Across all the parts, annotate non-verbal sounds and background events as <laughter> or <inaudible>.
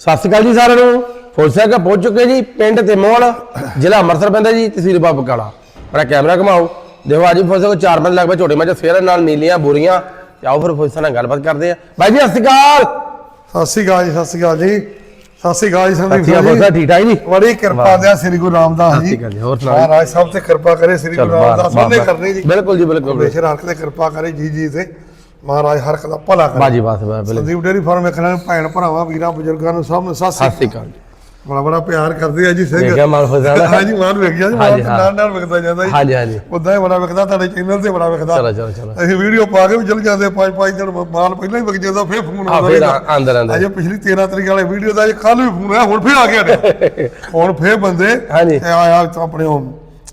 ਸਤਿ ਸ਼੍ਰੀ ਅਕਾਲ ਜੀ ਸਾਰਿਆਂ ਨੂੰ। ਸਾਹਿਬ ਪਹੁੰਚ ਚੁੱਕੇ ਜੀ ਪਿੰਡ ਤੇ ਮੋਹਲ ਜ਼ਿਲ੍ਹਾ ਅੰਮ੍ਰਿਤਸਰ ਪੈਂਦਾ ਜੀ ਤਹਿਸੀਲ ਬਾਬਾ ਕਾਲਾ। ਬੜਾ ਕੈਮਰਾ ਘਮਾਓ। ਦੇਖੋ ਅੱਜ ਕੋਲ ਚਾਰ ਬੰਦੇ ਲੱਗ ਪਏ ਛੋਟੇ ਮੱਝ ਫੇਰ ਨਾਲ ਨੀਲੀਆਂ ਬੁਰੀਆਂ। ਆਓ ਫਿਰ ਸਾਹਿਬ ਨਾਲ ਗੱਲਬਾਤ ਕਰਦੇ ਆ ਬਾਈ ਜੀ ਸਤਿ ਸ਼੍ਰੀ ਅਕਾਲ। ਸਤਿ ਸ਼੍ਰੀ ਅਕਾਲ ਜੀ ਸਤਿ ਸ਼੍ਰੀ ਅਕਾਲ ਜੀ। ਸਤਿ ਸ਼੍ਰੀ ਅਕਾਲ ਜੀ ਸੰਦੀਪ ਜੀ ਠੀਕ ਠਾਕ ਜੀ? ਬੜੀ ਕਿਰਪਾ ਦਿਆ ਸ੍ਰੀ ਗੁਰੂ ਰਾਮਦਾਸ ਜੀ। ਹੋਰ ਸੁਣਾਓ? ਮਹਾਰਾਜ ਤੇ ਕਿਰਪਾ ਕਰੇ ਸ੍ਰੀ ਗੁਰੂ ਰਾਮਦਾਸ ਉਹਨੇ ਕਰਨੀ ਜੀ। ਬਿਲਕੁਲ ਜੀ ਬਿਲਕੁਲ ਬੇਸ਼ਰ ਹਰਕ ਤੇ ਕਿਰਪਾ ਕਰੇ ਜੀ ਜੀ ਤੇ। ਮਹਾਰਾਜ ਹਰਕ ਦਾ ਭਲਾ ਕਰੇ। ਬਾਜੀ ਬਾਤ ਬਿਲਕੁਲ। ਸੰਦੀਪ ਡੇਰੀ ਫਾਰਮ ਵੇਖਣਾ ਭੈਣ ਭਰਾਵਾਂ ਵੀਰਾਂ ਬਜ਼ੁਰਗਾਂ ਨੂੰ ਸਭ ਨੂੰ ਸਤਿ ਸ਼੍ਰੀ ਅਕਾਲ। ਜੀ। ਬੜਾ ਬੜਾ ਪਿਆਰ ਕਰਦੇ ਆ ਜੀ ਸਿੰਘ। ਵੇਖਿਆ ਮਾਲ ਦਾ? ਹਾਂਜੀ ਮਾਨ ਵੇਖ ਗਿਆ ਜੀ ਹਾਂ। ਨਾਲ ਨਾਲ ਵਿਕਦਾ ਜਾਂਦਾ ਜੀ। ਹਾਂਜੀ ਹਾਂਜੀ। ਉਦਾਂ ਹੀ ਬੜਾ ਵਿਕਦਾ ਤੁਹਾਡੇ ਚੈਨਲ ਤੇ ਬੜਾ ਵਿਕਦਾ ਚਲੋ ਚਲੋ ਚਲੋ। ਅਸੀਂ ਵੀਡੀਓ ਪਾ ਕੇ ਵੀ ਚਲ ਜਾਂਦੇ ਪੰਜ ਪੰਜ ਦਿਨ ਮਾਲ ਪਹਿਲਾਂ ਹੀ ਵਿਕ ਜਾਂਦਾ ਫਿਰ ਫੋਨ ਆ ਫਿਰ ਆ- ਅੰਦਰ ਅੰਦਰ ਅਜੇ ਪਿਛਲੀ 13 ਤਰੀਕ ਵਾਲੇ ਵੀਡੀਓ ਦਾ ਕੱਲ ਵੀ ਫੋਨ ਆਇਆ ਹੁਣ ਫੇਰ ਆ ਗਿਆ। <laughs> ਹੁਣ ਫੇਰ ਬੰਦੇ ਹਾਂਜੀ। ਆਇਆ ਆਪਣੇ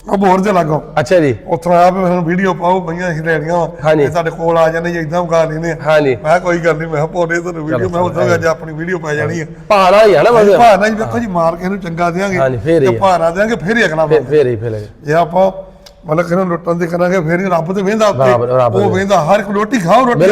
ਉਹ ਅਬੋਰ ਦੇ ਲੱਗੋ। ਅੱਛਾ ਜੀ। ਉੱਥੋਂ ਆਇਆ ਵੀ ਵੀਡੀਓ ਪਾਓ ਪਈਆਂ ਅਸੀਂ ਲੈਣੀਆਂ। ਵਾ ਹਾਂਜੀ। ਤੁਹਾਡੇ ਕੋਲ ਆ ਜਾਂਦੇ ਜੀ ਇਦਾਂ ਉਗਾ ਲੈਨੇ ਆ। ਹਾਂਜੀ। ਮੈਂ ਕਿਹਾ ਕੋਈ ਗੱਲ ਨਹੀਂ ਮੈਂ ਕਿਹਾ ਤੁਹਾਨੂੰ ਵੀਡੀਓ ਮੈਂ ਉਦੋਂ ਅੱਜ ਆਪਣੀ ਵੀਡੀਓ ਪਾ ਜਾਣੀ ਹੈ ਭਾਣਾ ਹੀ ਆ ਨਾ ਬਸ ਭਾਣਾ ਜੀ ਵੇਖੋ ਜੀ ਮਾਰ ਕੇ ਇਹਨੂੰ ਚੰਗਾ ਦੇਾਂਗੇ ਹਾਂਜੀ, ਫੇਰ ਹੀ ਆ। ਭਾਣਾ ਦੇਾਂਗੇ ਫੇਰ ਹੀ ਅਗਲਾ ਫੇਰ ਫੇਰ ਹੀ ਫੇਰ ਜੇ ਆਪਾਂ ਮਤਲਬ ਕਿਹਨੂੰ ਲੁੱਟਣ ਦੀ ਕਰਾਂਗੇ ਫੇਰ ਹੀ ਰੱਬ ਤੇ ਵੇਂਦਾ ਰੱਬ ਉਹ ਵੇਂਦਾ ਹਰ ਇੱਕ ਰੋਟੀ ਖਾਓ ਰੋਟੀ।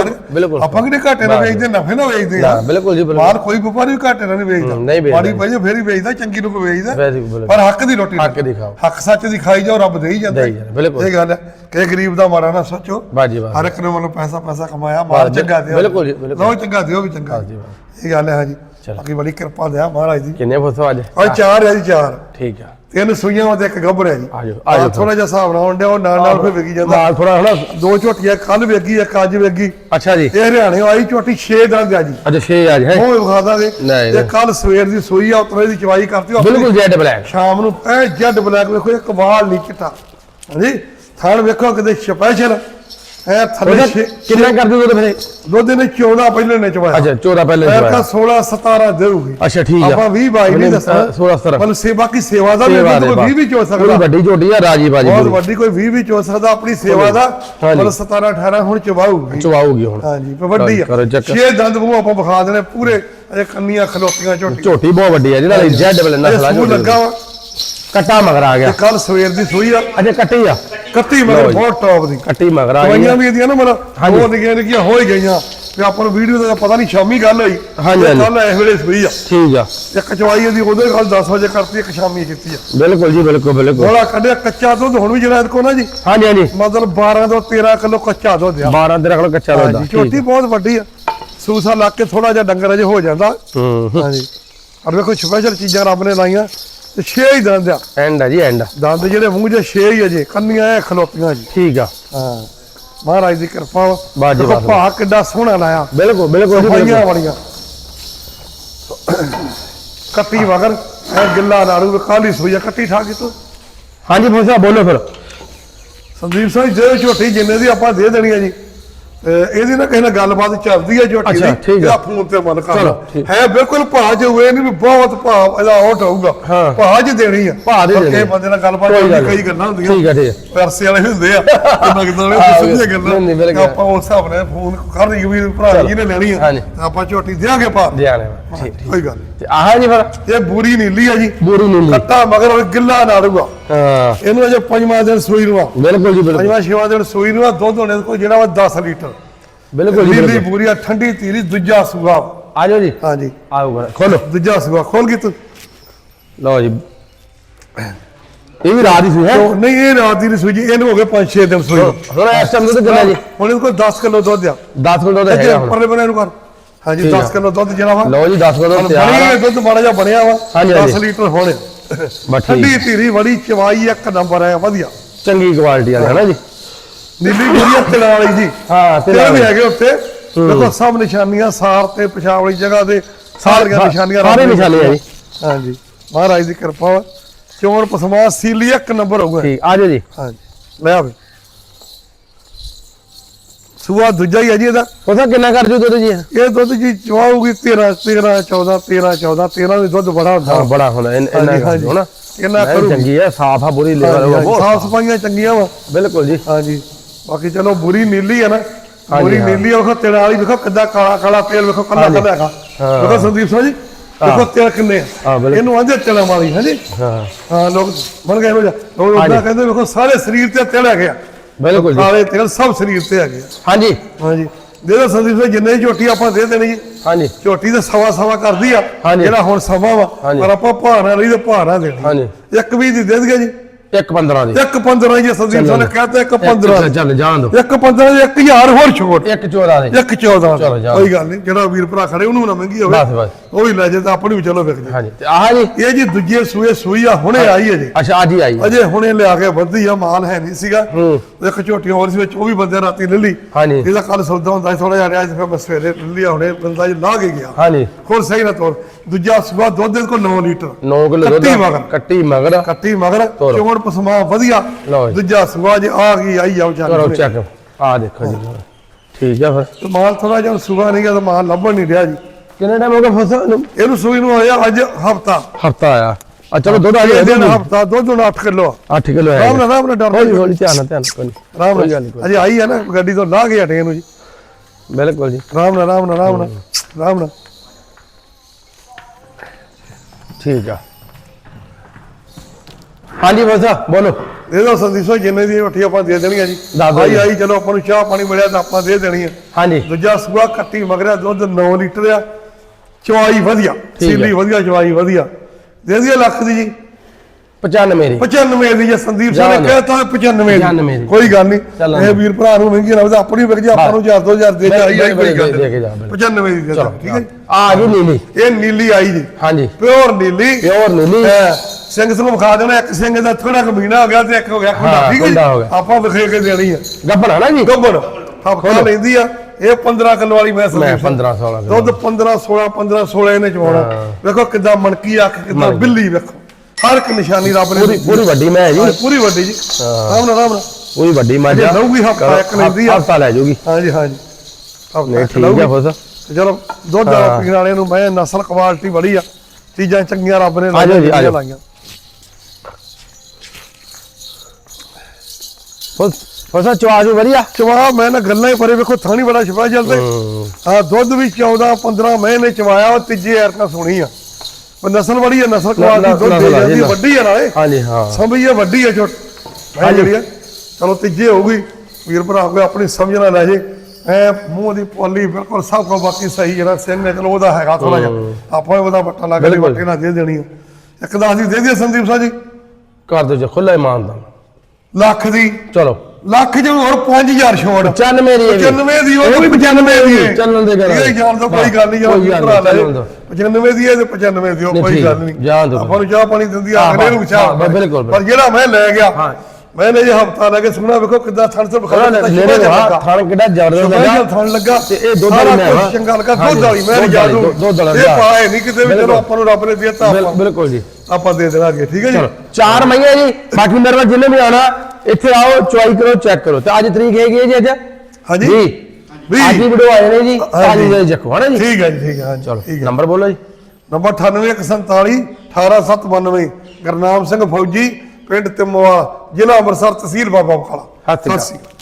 ਆਪਾਂ ਕਿਹੜੇ ਘਾਟੇ ਨਾਲ ਵੇਚਦੇ ਨਫੇ ਨਾਲ ਵੇਚਦੇ ਆ। ਬਿਲਕੁਲ ਜੀ ਬਿਲਕੁਲ। ਬਾਹਰ ਕੋਈ ਵਪਾਰੀ ਘਾਟੇ ਨਾਲ ਨਹੀਂ ਵੇਚਦਾ। ਹੂੰ। ਮਾੜੀ ਪਈ ਫੇਰ ਹੀ ਵੇਚਦਾ ਚੰਗੀ ਨੂੰ ਕੋਈ ਵੇਚਦਾ। ਪਰ ਹੱਕ ਦੀ ਰੋਟੀ ਹੱਕ ਦੀ ਖਾਓ। ਹੱਕ ਸੱਚ ਦੀ ਖਾਈ ਜਾਓ ਰੱਬ ਹੀ ਦੇਈ ਜਾਂਦਾ। ਇਹ ਗੱਲ ਹੈ। ਕਿ ਗਰੀਬ ਦਾ ਮਾਰਾ ਨਾ ਸੋਚੋ। ਹਰ ਇੱਕ ਨੇ ਮਤਲਬ ਪੈਸਾ ਪੈਸਾ ਕਮਾਇਆ ਮਾਲ ਚੰਗਾ ਦਿਓ। ਬਿਲਕੁਲ ਜੀ, ਬਿਲਕੁਲ। ਲਓ ਚੰਗਾ ਦਿਓ ਵੀ ਚੰਗਾ। ਇਹ ਗੱਲ ਹੈ ਹਾਂਜੀ। ਬਾਕੀ ਬੜੀ ਕਿਰਪਾ ਦਿਆ ਮਹਾਰਾਜ ਦੀ। ਕਿੰਨੇ ਫੁੱਸੋ ਅੱਜ? ਆ ਚਾਰ ਹੈ ਜੀ ਚਾਰ। ਠੀਕ ਆ। ਤਿੰਨ ਸੂਈਆਂ ਤੇ ਇੱਕ ਗੱਭਰ ਹੈ ਜੀ। ਆਜੋ, ਆਜੋ। ਥੋੜਾ ਜਿਹਾ ਹਿਸਾਬ ਨਾਲ ਹੁੰਦਿਆ ਉਹ ਨਾਲ ਨਾਲ ਫਿਰ ਵਿਕੀ ਜਾਂਦਾ। ਮਾਲ ਥੋੜਾ ਹਨਾ। ਦੋ ਝੋਟੀਆਂ ਕੱਲ ਵੇਗੀ ਇੱਕ ਅੱਜ ਵੇਗੀ। ਅੱਛਾ ਜੀ। ਇਹ ਹਰਿਆਣੇ ਆਈ ਝੋਟੀ 6 ਦੰਦ ਆ ਜੀ। ਅੱਜ 6 ਅੱਜ ਹੈ? ਉਹ ਵਿਖਾ ਦਾਂਗੇ। ਇਹ ਕੱਲ ਸਵੇਰ ਦੀ ਸੂਈ ਆ ਉਤਰੇ ਦੀ ਚਵਾਈ ਕਰਤੀ ਬਿਲਕੁਲ ਜੈਡ ਬਲੈਕ। ਸ਼ਾਮ ਨੂੰ ਐ ਜੱਡ ਬਲੈਕ ਵੇਖੋ ਇਹ ਕਮਾਲ ਨਹੀਂ ਚਿੱਟਾ ਹਾਂਜੀ? ਥਣ ਵੇਖੋ ਕਿਤੇ ਸਪੈਸ਼ਲ ਐ ਥੱਲੇ ਛੇ- ਕਿੰਨਾ ਕਰ ਦੂ ਦੁੱਧ ਫਿਰ ਦੁੱਧ ਨੇ 14 ਪਹਿਲੇ ਨੇ ਚਵਾਇਆ? ਅੱਛਾ 14 ਪਹਿਲੇ ਜਵਾਇਆ। ਕਾ 16 17 ਦੇਊਗੀ। ਅੱਛਾ ਠੀਕ ਆ। ਆਪਾਂ 20 22 ਨਹੀਂ ਦੱਸਣਾ। ਅ, 16 17 ਮਤਲਬ ਸੇਵਾ ਕੀ ਸੇਵਾ ਦਾ ਵੀ ਸੇਵਾ ਦੇ ਕੋਈ 20 ਵੀ ਚੋ ਪੂਰੀ ਸਕਦਾ ਵੱਡੀ ਝੋਟੀ ਆ ਰਾਜੀ ਬਾਜੀ ਬਹੁਤ ਪੂਰੀ। ਵੱਡੀ ਕੋਈ 20 ਵੀ ਚੋ ਸਕਦਾ। ਆਪਣੀ ਸੇਵਾ ਦਾ ਹਾਂਜੀ। ਮਤਲਬ 17 18 ਹੁਣ ਚਵਾਊਗੀ। ਚਵਾਉਗੀ ਹੁਣ। ਹਾਂਜੀ ਪਰ ਵੱਡੀ ਆ। ਕਰੋ। ਛੇ ਦੰਦ ਮੂੰਹ ਆਪਾਂ ਵਿਖਾ ਦੇਣੇ ਪੂਰੇ। ਅਜੇ ਕੰਨੀਆਂ ਖਲੋਤੀਆਂ ਝੋਟੀ ਝੋਟੀ ਬਹੁਤ ਵੱਡੀ ਆ ਜਿਹੜਾ ਜੈਡ ਬਲੈਕ ਨਸਲਾ ਸਕੂਲ ਝੋਟੀ ਲੱਗਾ ਵਾ। ਕੱਟਾ ਮਗਰ ਆ ਗਿਆ। ਕੱਲ ਸਵੇਰ ਦੀ ਸੂਈ ਆ। ਅਜੇ ਕੱਟੀ ਆ। 31 ਮਗਰ ਬਹੁਤ ਟੌਪ ਦੀ। ਕੱਟੀ ਮਗਰ ਆ ਗਈ ਦਵਾਈਆਂ ਆ। ਵੀ ਇਹਦੀਆਂ ਨਾ ਮਤਲਬ। ਦੋ ਨਿੱਕੀਆਂ ਨਿੱਕੀਆਂ ਹੋ ਹੀ ਗਈਆਂ। ਤੇ ਆਪਾਂ ਨੂੰ ਵੀਡੀਓ ਦਾ ਪਤਾ ਨਹੀਂ ਸ਼ਾਮੀ ਗੱਲ ਹੋਈ। ਹਾਂਜੀ, ਹਾਂਜੀ। ਕੱਲ ਇਸ ਵੇਲੇ ਸੂਈ ਆ। ਠੀਕ ਆ। ਇੱਕ ਚਵਾਈ ਦੀ ਉਹਦੇ ਕੱਲ 10 ਵਜੇ ਕਰਤੀ ਇੱਕ ਸ਼ਾਮੀ ਕੀਤੀ ਆ। ਬਿਲਕੁਲ ਜੀ ਬਿਲਕੁਲ ਬਿਲਕੁਲ। ਥੋੜਾ ਕੱਢਿਆ ਕੱਚਾ ਦੁੱਧ ਹੁਣ ਵੀ ਜਿਹੜਾ ਇਹਦੇ ਕੋਲ ਨਾ ਜੀ। ਹਾਂਜੀ ਹਾਂਜੀ। ਮਤਲਬ 12 ਤੋਂ 13 ਕਿਲੋ ਕੱਚਾ ਦੁੱਧ ਆ। 12 ਦੇ ਰੱਖ ਲਓ ਕੱਚਾ ਦੁੱਧ ਹਾਂਜੀ ਝੋਟੀ ਬਹੁਤ ਵੱਡੀ ਆ। ਸੂਸਾ ਲੱਗ ਕੇ ਥੋੜਾ ਜਿਹਾ ਡੰਗਰ ਅਜੇ ਹੋ ਜਾਂਦਾ। ਹੂੰ ਹਾਂਜੀ। ਔਰ ਵੇਖੋ ਸਪੈਸ਼ਲ ਚੀਜ਼ਾਂ ਰੱਬ ਨੇ ਲਾਈਆਂ। ਤੇ ਛੇ ਹੀ ਦੰਦ ਆ। ਐਂਡ ਆ ਜੀ ਐਂਡ ਦੰਦ ਜਿਹੜੇ ਮੂੰਹ 'ਚ ਛੇ ਹੀ ਅਜੇ ਕੰਨੀਆਂ ਐ ਖਲੋਤੀਆਂ ਜੀ। ਠੀਕ ਆ। ਹਾਂ। ਮਹਾਰਾਜ ਦੀ ਕਿਰਪਾ ਵਾ। ਬਾਜੀ ਦੇਖੋ। ਭਾਅ ਕਿੱਡਾ ਸੋਹਣਾ ਲਾਇਆ। ਬਿਲਕੁਲ ਬਿਲਕੁਲ ਸਫਾਈਆਂ। ਵਾਲੀਆਂ। ਕੱਟੀ ਵਗਰ ਐ ਗਿੱਲਾ ਨਾੜੂ ਕਾਲੀ ਸੋਈਆ ਕੱਟੀ ਠਾ ਕੇ ਤੂੰ। ਹਾਂਜੀ ਫੁੱਸਾ ਬੋਲੋ ਫਿਰ। ਸੰਦੀਪ ਸਿੰਘ ਜੇ ਝੋਟੀ ਜਿੰਨੇ ਦੀ ਆਪਾਂ ਦੇ ਦੇਣੀ ਹੈ ਜੀ। ਇਹਦੀ ਨਾ ਕਿਸੇ ਨਾਲ ਗੱਲਬਾਤ ਚੱਲਦੀ ਹੈ ਝੋਟੀ ਅੱਛਾ, ਦੀ ਹੈ। ਇਹਦਾ ਫੋਨ ਤੇ ਮਨ ਕਰ। ਹੈ ਬਿਲਕੁਲ ਚ ਹੋਏ ਨਹੀਂ ਵੀ ਬਹੁਤ ਭਾਅ ਇਹਦਾ ਆਊਟ ਹੋਊਗਾ। ਹਾਂ। ਚ ਦੇਣੀ ਆ। ਭਾਅ ਦੀ ਕਿਸੇ। ਬੰਦੇ ਨਾਲ ਗੱਲਬਾਤ ਕੋਈ ਗੱਲ ਕਈ ਹੁੰਦੀਆਂ। ਠੀਕ ਆ ਠੀਕ ਆ। ਪੈਸੇ ਵਾਲੇ ਹੁੰਦੇ ਆ। ਨਗਦਾਂ ਵਾਲੇ ਹਾਂ, ਨਹੀਂ, ਗੱਲਾਂ। ਆਪਾਂ ਉਸ ਹਿਸਾਬ ਨਾਲ ਫੋਨ ਕਰ ਰਹੀ ਵੀ ਭਰਾ ਜੀ ਨੇ ਲੈਣੀ ਆ। ਆਪਾਂ ਝੋਟੀ ਦਿਆਂਗੇ ਭਾਅ। ਧਿਆਨ ਠੀਕ ਕੋਈ ਗੱਲ। ਤੇ ਆਹ ਜੀ ਫਿਰ? ਇਹ ਬੂਰੀ ਨੀਲੀ ਆ ਜੀ। ਬੂਰੀ ਨੀਲੀ। ਕੱਟਾ ਮਗਰ ਗਿੱਲਾ ਨਾੜੂਗਾ ਹਾਂ। ਇਹਨੂੰ ਅਜੇ ਪੰਜਵਾਂ ਦਿਨ ਸੂਈ ਨੂੰ ਬਿਲਕੁਲ ਜੀ ਬਿਲਕੁਲ। ਪੰਜਵਾਂ ਛੇਵਾਂ ਦਿਨ ਸੂਈ ਨੂੰ ਦੁੱਧ ਹੋਣੇ ਕੋਲ ਜਿਹੜਾ ਵਾ 10 ਲੀਟਰ। ਬਿਲਕੁਲ ਜੀ ਨੀਲੀ ਪੂਰੀ ਆ ਠੰਡੀ ਧੀਰੀ ਦੂਜਾ ਸੂਆ। ਆ ਜਾਓ ਜੀ। ਹਾਂਜੀ। ਆਓ ਫਿਰ ਖੋਲੋ। ਦੂਜਾ ਸੂਆ ਖੋਲ ਕੇ ਤੂੰ ਲਓ ਜੀ। ਇਹ ਵੀ ਰਾਤ ਹੀ ਸੀ ਹੈ? ਨਹੀਂ ਇਹ ਰਾਤ ਦੀ ਸੂਈ ਜੀ ਇਹਨੂੰ ਹੋ ਗਏ 5-6 ਦਿਨ ਸੂਈ। ਹੁਣ ਇਸ ਟਾਈਮ ਦੁੱਧ ਕਿੰਨਾ ਜੀ? ਹੁਣ ਇਹਦੇ ਕੋਲ 10 ਕਿਲੋ ਦੁੱਧ ਆ। 10 ਕਿਲੋ ਦਾ ਅੱਗੇ ਹੈਗਾ ਹੁਣ। ਪਰਲੇ ਬਣੇ ਨੂੰ ਕਰ। ਹਾਂਜੀ ਠੀਕ 10 ਆ। ਕਿਲੋ ਦੁੱਧ ਜਿਹੜਾ ਵਾ। ਲਓ ਜੀ 10 ਕਿਲੋ ਹੁਣ ਤਿਆਰ ਇਹ ਦੁੱਧ ਮਾੜਾ ਜਿਹਾ ਬਣਿਆ ਵਾ ਹਾਂਜੀ, 10 ਹਾਂਜੀ। ਲੀਟਰ ਹੋਣੇ। ਠੰਡੀ ਧੀਰੀ ਬੜੀ ਚਵਾਈ ਇੱਕ ਨੰਬਰ ਹੈ ਵਧੀਆ। ਚੰਗੀ ਕੁਆਲਿਟੀ ਵਾਲਾ ਹੈ ਨਾ ਜੀ? ਨੀਲੀ ਪੂਰੀ ਤਿਲਾਂ ਵਾਲੀ ਜੀ। ਹਾਂ ਤੇ ਤੇਲ ਵੀ ਹੈਗੇ ਉੱਤੇ ਦੇਖੋ ਸਭ ਨਿਸ਼ਾਨੀਆਂ ਸਾਰ ਤੇ ਪਿਸ਼ਾਬ ਵਾਲੀ ਜਗ੍ਹਾ ਤੇ ਸਾਰੀਆਂ ਨਿਸ਼ਾਨੀਆਂ ਸਾਰੇ ਨਿਸ਼ਾਨੇ ਆ ਜੀ। ਹਾਂਜੀ। ਮਹਾਰਾਜ ਦੀ ਕਿਰਪਾ ਚੋਣ ਪਸਮਾ ਸੀਲੀ ਇੱਕ ਨੰਬਰ ਹੋਊਗਾ। ਠੀਕ ਆ ਜਾਓ ਜੀ। ਹਾਂਜੀ। ਲੈ ਆਵੇ ਸੂਆ ਦੂਜਾ ਹੀ ਹੈ ਜੀ ਇਹਦਾ। ਉਹਦਾ ਕਿੰਨਾ ਕਰ ਜੂ ਦੁੱਧ ਜੀ? ਇਹ ਦੁੱਧ ਜੀ ਚਵਾਉਗੀ 13 13 14 13 14 13 ਦੇ ਦੁੱਧ ਬੜਾ ਹੁੰਦਾ। ਹਾਂ ਬੜਾ ਹੁੰਦਾ। ਇੰਨ- ਇੰਨਾ ਹਾਂਜੀ, ਕਰ ਚੰਗੀ ਹੈ ਸਾਫ਼ ਆ ਬੁਰੀ ਲੇਵਰ ਉਹ ਸਾਫ਼। ਸਫਾਈਆਂ ਚੰਗੀਆਂ ਵਾ। ਬਿਲਕੁਲ ਜੀ। ਹਾਂਜੀ। ਬਾਕੀ ਚਲੋ ਬੁਰੀ ਨੀਲੀ ਹੈ ਨਾ ਹਾਂਜੀ, ਬੁਰੀ ਹਾਂ। ਨੀਲੀ ਆ, ਵੇਖੋ ਤੇਲ ਵਾਲੀ ਵੇਖੋ ਕਿੱਦਾਂ ਕਾਲਾ ਕਾਲਾ ਤੇਲ ਵੇਖੋ ਕੱਲਾ ਹਾਂਜੀ। ਕੱਲਾ ਹੈਗਾ ਹਾਂ। ਵੇਖੋ ਸੰਦੀਪ ਸਿੰਘ ਜੀ ਵੇਖੋ ਤੇਲ ਕਿੰਨੇ ਆ। ਹਾਂ, ਬਿਲਕੁਲ। ਇਹਨੂੰ ਆਂਦੇ ਤੇਲਾਂ ਵਾਲੀ ਹਾਂਜੀ ਹਾਂ ਹਾਂ ਲੋਕ ਬਣ ਗਏ ਹੋ ਜਾ ਲੋਕ ਹਾਂਜੀ। ਉਹਦਾ ਕਹਿੰਦੇ ਵੇਖੋ ਸਾਰੇ ਸਰੀਰ ਤੇ ਤੇਲ ਹੈਗੇ ਆ ਬਿਲਕੁਲ ਜੀ ਕਾਲੇ ਤੇਲ ਸਭ ਸਰੀਰ ਤੇ ਹੈਗੇ ਆ ਹਾਂਜੀ ਹਾਂਜੀ ਦੋ ਸੰਦੀਪ ਸਿੰਘ ਜਿੰਨੇ ਝੋਟੀ ਆਪਾਂ ਦੇ ਦੇਣੀ ਜੀ ਹਾਂਜੀ ਝੋਟੀ ਤੇ ਸਵਾ ਸਵਾ ਕਰਦੀ ਆ ਹਾਂਜੀ। ਜਿਹੜਾ ਹੁਣ ਸਵਾ ਵਾ ਹਾਂਜੀ। ਪਰ ਆਪਾਂ ਭਾਣਾ ਲਈ ਤੇ ਭਾਣਾ ਦੇਣੀ ਹਾਂਜੀ ਇੱਕ ਵੀ ਦੀ ਦੇ ਦਈਏ ਜੀ ਇੱਕ 15 ਦੀ। ਇੱਕ 15 ਜੀ ਸੰਦੀਪ ਸਿੰਘ ਨੇ ਕਹਤਾ ਇੱਕ 15 ਚੱਲ- ਚੱਲ ਜਾਣ ਦੋ। ਇੱਕ 15 ਦੀ 1000 ਹੋਰ ਛੋਟ। ਇੱਕ 14 ਦੀ। ਇੱਕ 14 ਚਲੋ ਜਾ। ਕੋਈ ਗੱਲ ਨਹੀਂ ਜਿਹੜਾ ਵੀਰ ਭਰਾ ਖੜੇ ਉਹਨੂੰ ਨਾ ਮਹਿੰਗੀ ਹੋਵੇ। ਬਸ ਬਸ। ਉਹ ਵੀ ਲੈ ਜੇ ਤਾਂ ਆਪਣੀ ਵੀ ਚਲੋ ਵਿਕ ਜੇ ਹਾਂਜੀ ਤੇ ਆਹ ਜੀ। ਇਹ ਜੀ ਦੂਜੇ ਸੂਏ ਸੂਈ ਆ ਹੁਣੇ ਆਈ ਹੈ ਜੀ। ਅੱਛਾ ਅੱਜ ਹੀ ਆਈ। ਅਜੇ ਹੁਣੇ ਲਿਆ ਕੇ ਵੱਧੀ ਆ ਮਾਲ ਹੈ ਨਹੀਂ ਸੀਗਾ। ਹੂੰ। ਇੱਕ ਝੋਟੀ ਹੋਰ ਸੀ ਵਿੱਚ ਉਹ ਵੀ ਬੰਦੇ ਰਾਤੀ ਲੈ ਲਈ। ਹਾਂਜੀ। ਇਹਦਾ ਕੱਲ ਸੌਦਾ ਹੁੰਦਾ ਥੋੜਾ ਜਿਹਾ ਸੀ ਫਿਰ ਮੈਂ ਸਵੇਰੇ ਲੈ ਲਿਆ ਹੁਣੇ ਬੰਦਾ ਜੀ ਲਾ ਕੇ ਗਿਆ। ਹਾਂਜੀ। ਹੋਰ ਸਹੀ ਨਾ ਤੋਰ। ਦੂਜਾ ਸਵੇਰ ਦੁੱਧ ਦੇ ਕੋਲ 9 ਲੀਟਰ। 9 ਕਿਲੋ ਦੁੱਧ ਕੱਟੀ ਮਗਰ। ਕੱਟੀ ਮਗਰ। ਕੱਟੀ ਮਗਰ। ਚੋਣ ਪਸਮਾ ਵਧੀਆ। ਦੂਜਾ ਸਵੇਰ ਜੇ ਆ ਗਈ ਆਈ ਜਾਓ ਕਰੋ ਚੱਲ ਚੈੱਕ ਆ ਦੇਖੋ ਜੀ। ਠੀਕ ਆ ਫਿਰ। ਤੇ ਮਾਲ ਥੋੜਾ ਜਿਹਾ ਸਵੇਰ ਨਹੀਂ ਗਿਆ ਤਾਂ ਮਾਲ ਲੱਭਣ ਨਹੀਂ ਰਿਹਾ ਜੀ। ਕਿੰਨੇ ਟਾਈਮ ਹੋ ਗਿਆ ਫਸਲ ਨੂੰ? ਇਹਨੂੰ ਸੂਈ ਨੂੰ ਆਇਆ ਅੱਜ ਹਫਤਾ। ਹਫਤਾ ਆਇਆ। ਆ ਚਲੋ ਦੁੱਧ ਆ ਇਹ ਦਿਨ ਗਿਆ ਹਫਤਾ ਦੁੱਧ ਨੂੰ 8 ਕਿਲੋ। 8 ਕਿਲੋ ਹੈ ਰਾਮ ਰਾਮ ਨਾਲ ਡਰ ਹੌਲੀ ਹੌਲੀ ਧਿਆਨ ਨਾਲ ਧਿਆਨ ਕੋਈ ਰਾਮ ਨਾਲ। ਅਜੇ ਆਈ ਹੈ ਨਾ ਗੱਡੀ ਤੋਂ ਲਾ ਕੇ ਹਟੇ ਇਹਨੂੰ ਜੀ। ਬਿਲਕੁਲ ਜੀ। ਰਾਮ ਨਾਲ ਰਾਮ ਨਾਲ ਰਾਮ ਨਾਲ। ਰਾਮ ਨਾਲ। ਠੀਕ ਆ। ਹਾਂਜੀ ਫਸਾ ਬੋਲੋ। ਇਹਦਾ ਸੰਦੀਸੋ ਜਿੰਨੇ ਦੀ ਰੋਟੀ ਆਪਾਂ ਦੇ ਦੇਣੀਆਂ ਜੀ। ਆਈ। ਆਈ ਚਲੋ ਆਪਾਂ ਨੂੰ ਚਾਹ ਪਾਣੀ ਮਿਲਿਆ ਤਾਂ ਆਪਾਂ ਦੇ ਦੇਣੀ ਹੈ ਹਾਂਜੀ। ਦੂਜਾ ਸੂਆ ਕੱਟੀ ਮਗਰਿਆ ਦੁੱਧ 9 ਲੀਟਰ ਆ। ਚਵਾਈ ਵਧੀਆ। ਸੀਲੀ ਵਧੀਆ ਚਵਾਈ ਵਧੀਆ। ਦੇ ਦਈਏ ਲੱਖ ਦੀ ਜੀ। 95 ਦੀ। 95 ਦੀ ਜੇ ਸੰਦੀਪ ਸਿੰਘ ਨੇ। ਕਹਿਤਾ 95 95 ਦੀ। ਕੋਈ ਗੱਲ ਨਹੀਂ ਇਹ ਵੀਰ ਭਰਾ ਨੂੰ ਮਹਿੰਗੀ ਲੱਗਦਾ ਆਪਣੀ ਵਿਕ ਜੇ ਆਪਾਂ ਨੂੰ 1000 2000 ਦੇ ਆਈ ਆਈ ਕੋਈ ਗੱਲ ਦੇ ਕੇ ਜਾ ਨਹੀਂ ਬਿਲਕੁਲ। 95 ਦੀ ਦੇ ਦਿਓ, ਠੀਕ ਹੈ ਜੀ? ਆ ਗਈ ਨੀਲੀ। ਇਹ ਨੀਲੀ ਆਈ ਜੀ। ਹਾਂਜੀ। ਪਿਓਰ ਨੀਲੀ। ਪਿਓਰ ਨੀਲੀ। ਸਿੰਘ ਸਿੰਘ ਵਿਖਾ ਦੇਣਾ ਇੱਕ ਸਿੰਘ ਦਾ ਥੋੜਾ ਕਮੀਨਾ ਹੋ ਗਿਆ ਤੇ ਇੱਕ ਹੋ ਗਿਆ ਖੁੰਡਾ ਹਾਂ, ਠੀਕ ਹੈ ਜੀ? ਹੋ। ਆਪਾਂ ਵਿਖੇ ਕੇ ਦੇਣੀ ਹੈ ਗੱਬੜ ਨਾ ਜੀ? ਗੱਬੜ ਹਫਤਾ ਲੈਂਦੀ ਆ। ਇਹ 15 ਕਿਲੋ ਵਾਲੀ ਮੈਂ ਮੈਂ ਸੰਦੀਪ ਸਿੰਘ। 15 16 ਕਿਲੋ। ਦੁੱਧ 15 16 15 16 ਇਹਨੇ ਚਵਾਉਣਾ ਵੇਖੋ ਕਿੱਦਾਂ ਮਣਕੀ ਅੱਖ ਕਿੱਦਾਂ ਬਿੱਲੀ ਵੇਖੋ। ਹਰ ਇੱਕ ਨਿਸ਼ਾਨੀ ਰੱਬ ਨੇ ਪੂਰੀ ਪੂਰੀ ਵੱਡੀ ਮੈਂ ਜੀ। ਪੂਰੀ ਵੱਡੀ ਜੀ। ਰਾਮ ਨਾਲ ਰਾਮ। ਨਾਲ ਪੂਰੀ ਵੱਡੀ ਮੱਝ ਜੇ ਆ ਲਊਗੀ ਹਫਤਾ ਇੱਕ ਲੈਂਦੀ ਆ। ਹਫਤਾ ਲੈ ਜੂਗੀ। ਹਾਂਜੀ ਹਾਂਜੀ। ਹਫ਼ਤਾ ਠੀਕ। ਆ ਫਸ ਚਲੋ ਦੁੱਧ ਵਾਲਾ ਪੀਣ ਵਾਲੇ ਨੂੰ ਮੈਂ ਨਸਲ ਕੁਆਲਿਟੀ ਬੜੀ ਆ। ਚੀਜ਼ਾਂ ਚੰਗੀਆਂ ਰੱਬ ਨੇ ਆ ਜਾਓ ਜੀ, ਆ ਜਾਓ। ਲਾਈਆਂ। ਫਸ ਫਸਾ ਚਵਾਜੂ ਵਧੀਆ। ਚਵਾ ਮੈਂ ਨਾ ਗੱਲਾਂ ਹੀ ਪਰੇ ਵੇਖੋ ਥਾਣੀ ਬੜਾ ਛਪਾ ਜਲਦੇ ਹੂੰ। ਆ ਦੁੱਧ ਵੀ 14 15 ਮਹੀਨੇ ਚਵਾਇਆ ਉਹ ਤੀਜੇ ਐਰਕਾ ਸੁਣੀ ਆ। ਪਰ ਨਸਲ ਬੜੀ ਆ ਨਸਲ ਕੁਆਲਿਟੀ ਨਸਲ ਦੁੱਧ ਦੇ ਜਾਂਦੀ। ਵੱਡੀ ਆ ਨਾਲੇ। ਹਾਂਜੀ ਹਾਂ। ਸਮਝੀ ਆ ਵੱਡੀ ਆ ਛੋਟ। ਮੈਂ ਜਿਹੜੀ ਆ। ਚਲੋ ਤੀਜੇ ਹੋਊਗੀ। ਵੀਰ ਭਰਾ ਕੋਈ ਆਪਣੀ ਸਮਝ ਨਾਲ ਲੈ ਜੇ। ਐ ਮੂੰਹ ਦੀ ਪੋਲੀ ਬਿਲਕੁਲ ਸਭ ਕੋ ਬਾਕੀ ਸਹੀ ਜਿਹੜਾ ਸਿੰਘ ਨੇ ਚਲੋ ਉਹਦਾ ਹੈਗਾ ਥੋੜਾ ਜਿਹਾ। ਆਪਾਂ ਉਹਦਾ ਬੱਟਾ ਲਾ ਕੇ। ਬੱਟੇ ਨਾਲ ਦੇ ਦੇਣੀ ਆ। ਇੱਕ ਦਸ ਦੀ ਦੇ ਦਿਓ ਸੰਦੀਪ ਸਾਹਿਬ ਜੀ। ਕਰ ਦੋ ਜੀ ਖੁੱਲਾ ਇਮਾਨਦਾਰ ਲੱਖ ਦੀ। ਚਲੋ। ਲੱਖ ਜੇ ਹੋਰ 5000 ਛੋੜ 95 ਦੀ ਇਹ ਵੀ। 95 ਦੀ ਉਹ ਵੀ 95 ਦੀ ਚੱਲਣ ਦੇ ਕਰਾਂ ਇਹ ਜਾਣ ਦੋ ਕੋਈ ਗੱਲ ਨਹੀਂ ਗੱਲ ਭਰਾ ਲੈ ਚੱਲਣ ਦਿਓ। 95 ਦੀ ਹੈ ਤੇ 95 ਦੀ ਉਹ ਕੋਈ ਗੱਲ ਨਹੀਂ। ਆਪਾਂ ਨੂੰ ਚਾਹ ਪਾਣੀ ਦਿੰਦੀ ਆ ਹਾਂ, ਅਗਲੇ ਨੂੰ ਚਾਹ। ਬਿਲਕੁਲ, ਪਰ ਜਿਹੜਾ ਮੈਂ ਲੈ ਗਿਆ ਹਾਂ। ਮੈਨੇ ਇਹ ਹਫਤਾ ਲੈ ਕੇ ਸੁਣਾ ਵੇਖੋ ਕਿੱਦਾਂ ਥਣ ਨੇ ਨੇੜੇ ਵਾ ਥਣ ਕਿੱਡਾ ਜ਼ਬਰਦਸਤ ਲੱਗਾ ਥਣ ਲੱਗਾ ਤੇ ਇਹ ਦੁੱਧ ਵਾਲੀ ਮੈਂ। ਚੰਗਾ ਲੱਗਾ ਦੁੱਧ ਵਾਲੀ ਮੈਂ ਜਾਦੂ ਵਾਲੀ, ਦੁੱਧ ਵਾਲਾ ਇਹ। ਪਾਏ ਨਹੀਂ ਕਿਤੇ ਵੀ ਚਲੋ। ਆਪਾਂ ਨੂੰ ਰੱਬ ਨੇ ਦਿੱਤਾ ਬਿਲਕੁਲ ਜੀ ਆਪਾਂ ਦੇ ਦੇਣਾਗੇ ਠੀਕ ਹੈ ਜੀ? ਚਲੋ ਚਾਰ ਮਈਆਂ ਜੀ ਬਾਕੀ ਮੇਰੇ ਨਾਲ ਜਿੰਨੇ ਵੀ ਆਉਣਾ ਇੱਥੇ ਆਓ ਚੁਆਈ ਕਰੋ ਚੈੱਕ ਕਰੋ। ਤੇ ਅੱਜ ਤਰੀਕ ਹੈਗੀ ਹੈ ਜੀ ਅੱਜ? ਹਾਂਜੀ। ਜੀ। ਅੱਜ ਦੀ ਵੀਡੀਓ ਆਏ ਨੇ ਜੀ। 5 ਵਜੇ ਚੱਕੋ ਹਨਾ ਜੀ? ਠੀਕ ਹੈ ਜੀ ਠੀਕ ਹੈ ਚਲੋ ਨੰਬਰ ਬੋਲੋ ਜੀ। ਨੰਬਰ 9847 18792 ਗੁਰਨਾਮ ਸਿੰਘ ਫੌਜੀ ਪਿੰਡ ਤਿਮਵਾ ਜ਼ਿਲ੍ਹਾ ਅੰਮ੍ਰਿਤਸਰ ਤਹਿਸੀਲ ਬਾਬਾ ਬਕਾਲਾ। ਸਤਿ ਸ਼੍ਰੀ। ਅਕਾਲ।